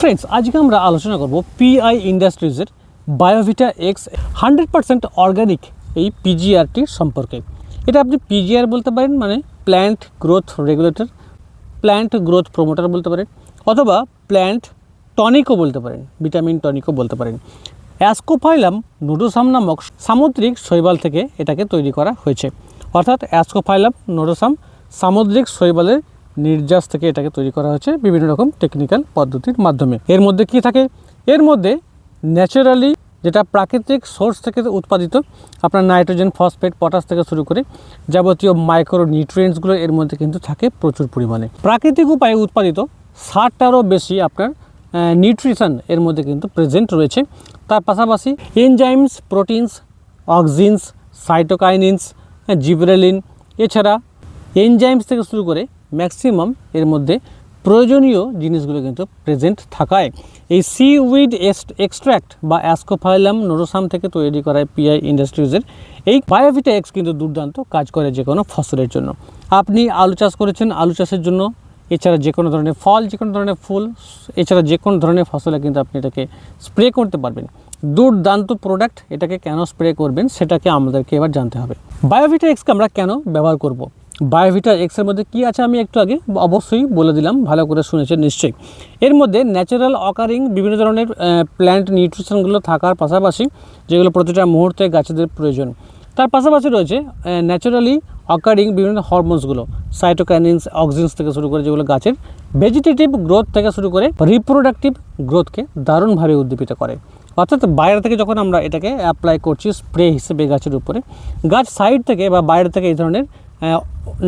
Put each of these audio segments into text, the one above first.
Friends আজকে আমরা আলোচনা করব PI ইন্ডাস্ট্রিজের Biovita X hundred percent organic এই পিজিআরটির সম্পর্কে। এটা আপনি পিজিআর বলতে পারেন মানে plant growth regulator plant growth promoter বলতে পারেন, অথবা প্ল্যান্ট টনিকও বলতে পারেন ভিটামিন টনিকও বলতে পারেন। অ্যাসকোফাইলাম নোডোসাম নামক সামুদ্রিক শৈবাল থেকে এটাকে তৈরি করা হয়েছে। অর্থাৎ অ্যাসকোফাইলাম নোডোসাম সামুদ্রিক শৈবালের নির্যাস থেকে এটাকে তৈরি করা হয়েছে বিভিন্ন রকম টেকনিক্যাল পদ্ধতির মাধ্যমে। এর মধ্যে কি থাকে? এর মধ্যে ন্যাচারালি যেটা প্রাকৃতিক সোর্স থেকে উৎপাদিত, আপনার নাইট্রোজেন ফসফেট পটাশ থেকে শুরু করে যাবতীয় মাইক্রো নিউট্রিয়েন্টসগুলো এর মধ্যে কিন্তু থাকে প্রচুর পরিমাণে। প্রাকৃতিক উপায়ে উৎপাদিত ষাটটারও বেশি আপনার নিউট্রিশন এর মধ্যে কিন্তু প্রেজেন্ট রয়েছে। তার পাশাপাশি enzymes proteins auxins cytokinins gibberellin এছাড়া এনজাইমস থেকে শুরু করে ম্যাক্সিমাম এর মধ্যে প্রয়োজনীয় জিনিসগুলো কিন্তু প্রেজেন্ট থাকায়। এই সি উইড এক্সট্র্যাক্ট বা অ্যাসকোফাইলাম নোরোসাম থেকে তৈরি করা পিআই ইন্ডাস্ট্রিজের এই বায়োভিটা এক্স কিন্তু দুর্দান্ত কাজ করে যে কোনো ফসলের জন্য। আপনি আলু চাষ করেছেন, আলু চাষের জন্য এছাড়া যে কোনো ধরনের ফল যে কোনো ধরনের ফুল, এছাড়া যে কোনো ধরনের ফসলে কিন্তু আপনি এটাকে স্প্রে করতে পারবেন। দুর্দান্ত প্রোডাক্ট এটাকে কেন স্প্রে করবেন সেটাকে আমাদেরকে এবার জানতে হবে। বায়োভিটা এক্সকে আমরা কেন ব্যবহার করব। বায়োভিটা এক্সের মধ্যে কি আছে আমি একটু আগে অবশ্যই বলে দিলাম, ভালো করে শুনেছেন নিশ্চয়ই। এর মধ্যে ন্যাচারাল অকারিং বিভিন্ন ধরনের প্ল্যান্ট নিউট্রিশনগুলো থাকার পাশাপাশি যেগুলো প্রতিটা মুহূর্তে গাছেদের প্রয়োজন, তার পাশাপাশি রয়েছে ন্যাচারালি অকারিং বিভিন্ন হরমোনসগুলো সাইটোকাইনিনস অক্সিনস থেকে শুরু করে যেগুলো গাছের ভেজিটেটিভ গ্রোথ থেকে শুরু করে রিপ্রোডাক্টিভ গ্রোথকে দারুণভাবে উদ্দীপিত করে। অর্থাৎ বাইরে থেকে যখন আমরা এটাকে অ্যাপ্লাই করছি স্প্রে হিসেবে গাছের উপরে, গাছ সাইড থেকে বা বাইরে থেকে এই ধরনের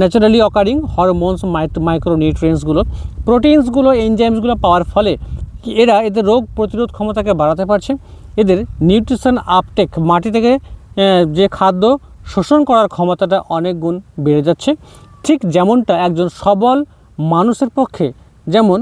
ন্যাচারালি অকারিং হরমোনস মাইক্রো নিউট্রিয়েন্টসগুলো প্রোটিনসগুলো এনজাইমসগুলো পাওয়ার ফলে এরা এদের রোগ প্রতিরোধ ক্ষমতাকে বাড়াতে পারছে। এদের নিউট্রিশন আপটেক মাটি থেকে যে খাদ্য শোষণ করার ক্ষমতাটা অনেক গুণ বেড়ে যাচ্ছে। ঠিক যেমনটা একজন সবল মানুষের পক্ষে, যেমন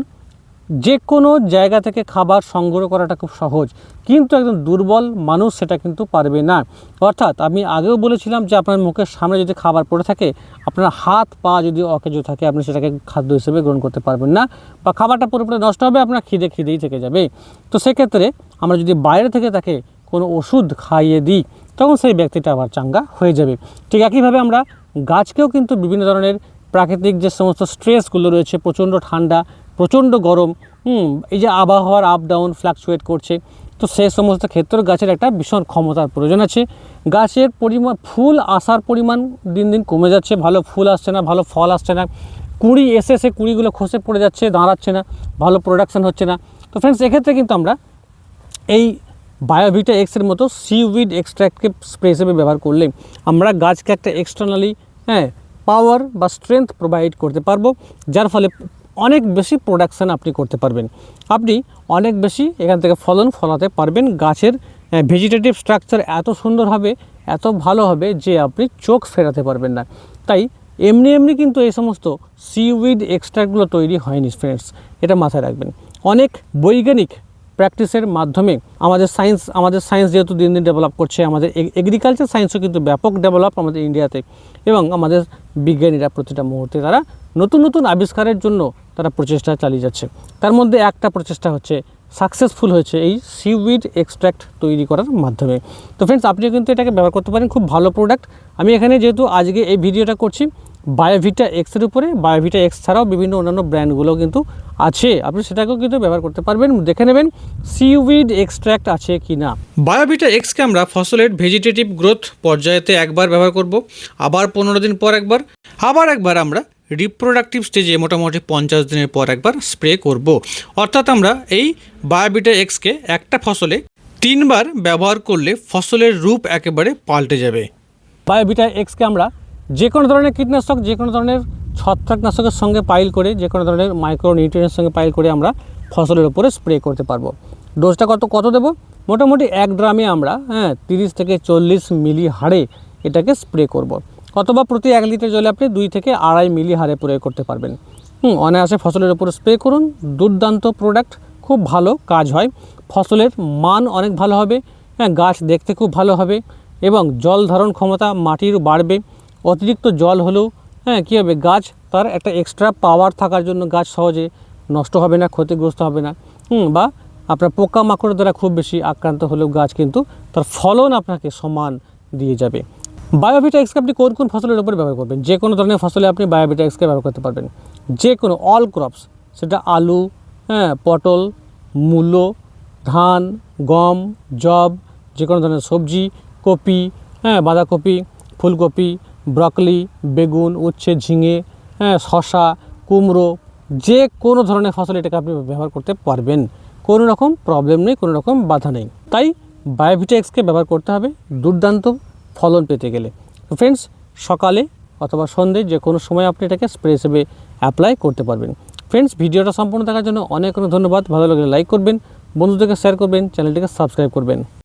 যে কোনো জায়গা থেকে খাবার সংগ্রহ করাটা খুব সহজ। কিন্তু একজন দুর্বল মানুষ সেটা কিন্তু পারবে না। অর্থাৎ আমি আগেও বলেছিলাম যে আপনার মুখের সামনে যদি খাবার পড়ে থাকে, আপনার হাত, পা যদি অকেজ থাকে, আপনি সেটাকে খাদ্য হিসেবে গ্রহণ করতে পারবেন না বা খাবারটা পুরোপুরি নষ্ট হবে, আপনার খিদে খিদেই থেকে যাবে। তো সেক্ষেত্রে আমরা যদি বাইরে থেকে তাকে কোনো ওষুধ খাইয়ে দিই, তখন সেই ব্যক্তিটা আবার চাঙ্গা হয়ে যাবে। ঠিক একইভাবে আমরা গাছকেও কিন্তু বিভিন্ন ধরনের প্রাকৃতিক যে সমস্ত স্ট্রেসগুলো রয়েছে, প্রচণ্ড ঠান্ডা প্রচণ্ড গরম, হুম, এই যে আবহাওয়ার আপ ডাউন ফ্লাকচুয়েট করছে, তো সে সমস্ত ক্ষেত্রে গাছের একটা ভীষণ ক্ষমতার প্রয়োজন আছে। গাছের পরিমাণ, ফুল আসার পরিমাণ দিন দিন কমে যাচ্ছে, ভালো ফুল আসছে না, ভালো ফল আসছে না। কুড়ি এসে এসে কুড়িগুলো খসে পড়ে যাচ্ছে, দাঁড়াচ্ছে না, ভালো প্রোডাকশন হচ্ছে না। তো ফ্রেন্ডস এক্ষেত্রে কিন্তু আমরা এই বায়োভিটা এক্সের মতো সিউইড এক্সট্রাক্টকে স্প্রে হিসেবে ব্যবহার করলে আমরা গাছকে একটা এক্সটার্নালি হ্যাঁ পাওয়ার বা স্ট্রেংথ প্রোভাইড করতে পারব, যার ফলে অনেক বেশি প্রোডাকশান আপনি করতে পারবেন। আপনি অনেক বেশি এখান থেকে ফলন ফলাতে পারবেন। গাছের ভেজিটেটিভ স্ট্রাকচার এত সুন্দর হবে, এত ভালো হবে যে আপনি চোখ ফেরাতে পারবেন না। তাই এমনি এমনি কিন্তু এই সমস্ত সিউইড এক্সট্রাক্টগুলো তৈরি হয়নি ফ্রেন্ডস এটা মাথায় রাখবেন। অনেক বৈজ্ঞানিক প্র্যাকটিসের মাধ্যমে আমাদের সায়েন্স আমাদের সায়েন্স যেহেতু দিন দিন ডেভেলপ করছে, আমাদের এগ্রিকালচার সায়েন্সও কিন্তু ব্যাপক ডেভেলপ আমাদের ইন্ডিয়াতে এবং আমাদের বিজ্ঞানীরা প্রতিটা মুহূর্তে তারা নতুন নতুন আবিষ্কারের জন্য তারা প্রচেষ্টা চালিয়ে যাচ্ছে। তার মধ্যে একটা প্রচেষ্টা হচ্ছে সাকসেসফুল হয়েছে এই সিউইড এক্সট্র্যাক্ট তৈরি করার মাধ্যমে। তো ফ্রেন্ডস আপনিও কিন্তু এটাকে ব্যবহার করতে পারেন, খুব ভালো প্রোডাক্ট আমি এখানে যেহেতু আজকে এই ভিডিওটা করছি বায়োভিটা এক্সের উপরে বায়োভিটা এক্স ছাড়াও বিভিন্ন অন্যান্য ব্র্যান্ডগুলো কিন্তু আছে। আপনি সেটাকেও কিন্তু ব্যবহার করতে পারবেন। দেখে নেবেন সিউইড এক্সট্র্যাক্ট আছে কি না। বায়োভিটা এক্সকে আমরা ফসলের ভেজিটেটিভ গ্রোথ পর্যায়েতে একবার ব্যবহার করব। আবার পনেরো দিন পর একবার। আবার একবার আমরা রিপ্রোডাক্টিভ স্টেজে মোটামুটি পঞ্চাশ দিনের পর একবার স্প্রে করব। অর্থাৎ আমরা এই বায়োভিটা এক্সকে একটা ফসলে তিনবার ব্যবহার করলে ফসলের রূপ একেবারে পাল্টে যাবে। বায়োভিটা এক্সকে আমরা যে কোনো ধরনের কীটনাশক যে কোনো ধরনের ছত্রাকনাশকের সঙ্গে পাইল করে যে কোনো ধরনের মাইক্রো নিউট্রিয়েন্টের সঙ্গে পাইল করে আমরা ফসলের উপরে স্প্রে করতে পারব। ডোজটা কত কত দেবো? মোটামুটি এক ড্রামে আমরা হ্যাঁ তিরিশ থেকে চল্লিশ মিলি হারে এটাকে স্প্রে করব। অথবা প্রতি এক লিটার জলে আপনি দুই থেকে আড়াই মিলি হারে প্রয়োগ করতে পারবেন। হুম, অনায়াসে ফসলের উপরে স্প্রে করুন। দুর্দান্ত প্রোডাক্ট খুব ভালো কাজ হয়। ফসলের মান অনেক ভালো হবে। হ্যাঁ গাছ দেখতে খুব ভালো হবে এবং জল ধারণ ক্ষমতা মাটির বাড়বে। অতিরিক্ত জল হলেও হ্যাঁ কী হবে? গাছ, তার একটা এক্সট্রা পাওয়ার থাকার জন্য গাছ সহজে নষ্ট হবে না, ক্ষতিগ্রস্ত হবে না। হুম, বা আপনার পোকামাকড় দ্বারা খুব বেশি আক্রান্ত হলেও গাছ কিন্তু তার ফলন আপনাকে সমান দিয়ে যাবে। বায়োভিটা এক্সকে আপনি কোন কোন ফসলের উপরে ব্যবহার করবেন? যে কোনো ধরনের ফসলে আপনি বায়োভিটা এক্সকে ব্যবহার করতে পারবেন। যে কোনো অল ক্রপস সেটা আলু হ্যাঁ পটল, মূলো, ধান, গম জব যে কোনো ধরনের সবজি, কপি হ্যাঁ বাঁধাকপি, ফুলকপি ব্রকলি, বেগুন, উচ্ছে, ঝিঙে হ্যাঁ শশা কুমড়ো, যে কোনো ধরনের ফসল এটাকে আপনি ব্যবহার করতে পারবেন। কোনো রকম প্রবলেম নেই, কোনো রকম বাধা নেই। তাই বায়োভিটেক্সকে ব্যবহার করতে হবে দুর্দান্ত ফলন পেতে গেলে। ফ্রেন্ডস সকালে অথবা সন্ধ্যে যে কোনো সময় আপনি এটাকে স্প্রে হিসেবে অ্যাপ্লাই করতে পারবেন। ফ্রেন্ডস ভিডিওটা সম্পূর্ণ দেখার জন্য অনেক অনেক ধন্যবাদ। ভালো লাগলে লাইক করবেন, বন্ধুদেরকে শেয়ার করবেন চ্যানেলটিকে সাবস্ক্রাইব করবেন।